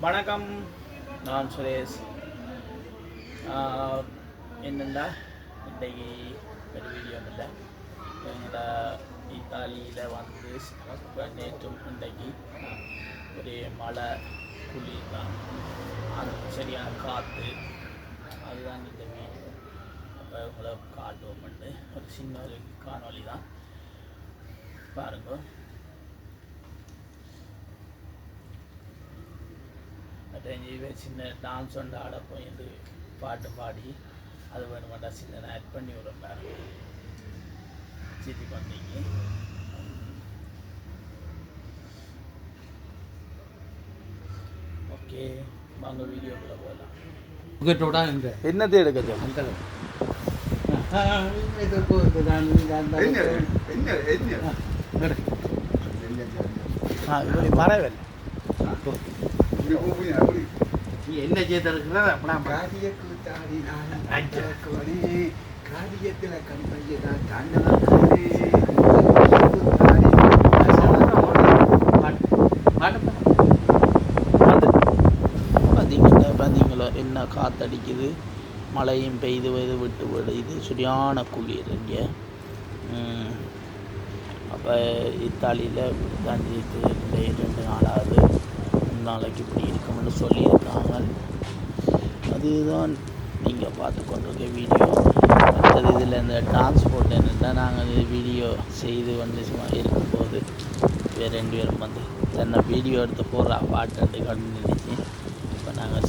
வணக்கம் நான் சுரேஷ். என்னென்னா இன்றைக்கு ஒரு வீடியோ இல்லை. எங்களோட இத்தாலியில் வந்து இப்போ நேற்றும் இன்றைக்கு ஒரு மழை குளிர் தான் அது சரியான காற்று அதுதான் இந்த வீடியோ அப்போ உங்களை காட்டுவோம்னு ஒரு சின்ன ஒரு காணொலி தான் பாருங்கள் அட்டஞ்சி சின்ன டான்ஸ் ஒன்று ஆட போயிட்டு பாட்டு பாடி அது வேணுமாட்டா சின்ன ஆட் பண்ணி விடுறேன் பாருங்க சித்தி பண்ணீங்க ஓகே வாங்க வீடியோக்குள்ளே போகலாம் உங்கட்டோட இந்த என்னத்தை எடுக்க சொல்லுங்க ஆ இப்படி மறவேன் என்ன செய்திருக்கிறத அப்படின்னா காரியத்தில் கண்பையதான் பார்த்தீங்களா பார்த்தீங்களா என்ன காத்தடிக்குது மழையும் பெய்து பெய்து விட்டு விடுது சரியான குளிர் இங்கே அப்போ இத்தாலியில் தான் இருக்குது இந்த ரெண்டு நாளாவது நாளைக்கு இப்படி இருக்கும்னு சொல்லியிருக்காங்க. அதுதான் நீங்கள் பார்த்து கொண்டிருக்க வீடியோ. அடுத்தது இதில் இந்த டிரான்ஸ்போர்ட் என்னென்னா நாங்கள் வீடியோ செய்து வந்து சும்மா இருக்கும்போது வேறு ரெண்டு பேரும் வந்து தன்னை வீடியோ எடுத்து போடுறா பாட்டு எடுத்து கண்டு நினச்சி இப்போ நாங்கள்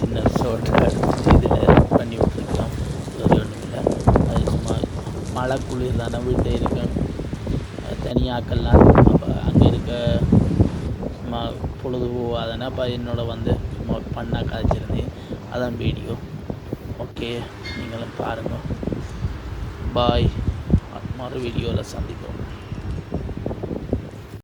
சின்ன ஷோட்டை எடுத்து இதில் பண்ணி விட்டுருக்கோம். அது ஒன்றும் இல்லை. அது சும்மா மழை குளிர் தானே வீட்டில் இருக்கும் தனியாக்கள்லாம் அப்போ அங்கே இருக்க சும்மா பொழுது போகாதனா அப்போ என்னோட வந்து சும்மா பண்ணா காய்ச்சிருந்தேன் அதான் வீடியோ ஓகே நீங்களும் பாருங்கள் பாய் மறு வீடியோவில் சந்திப்போம்.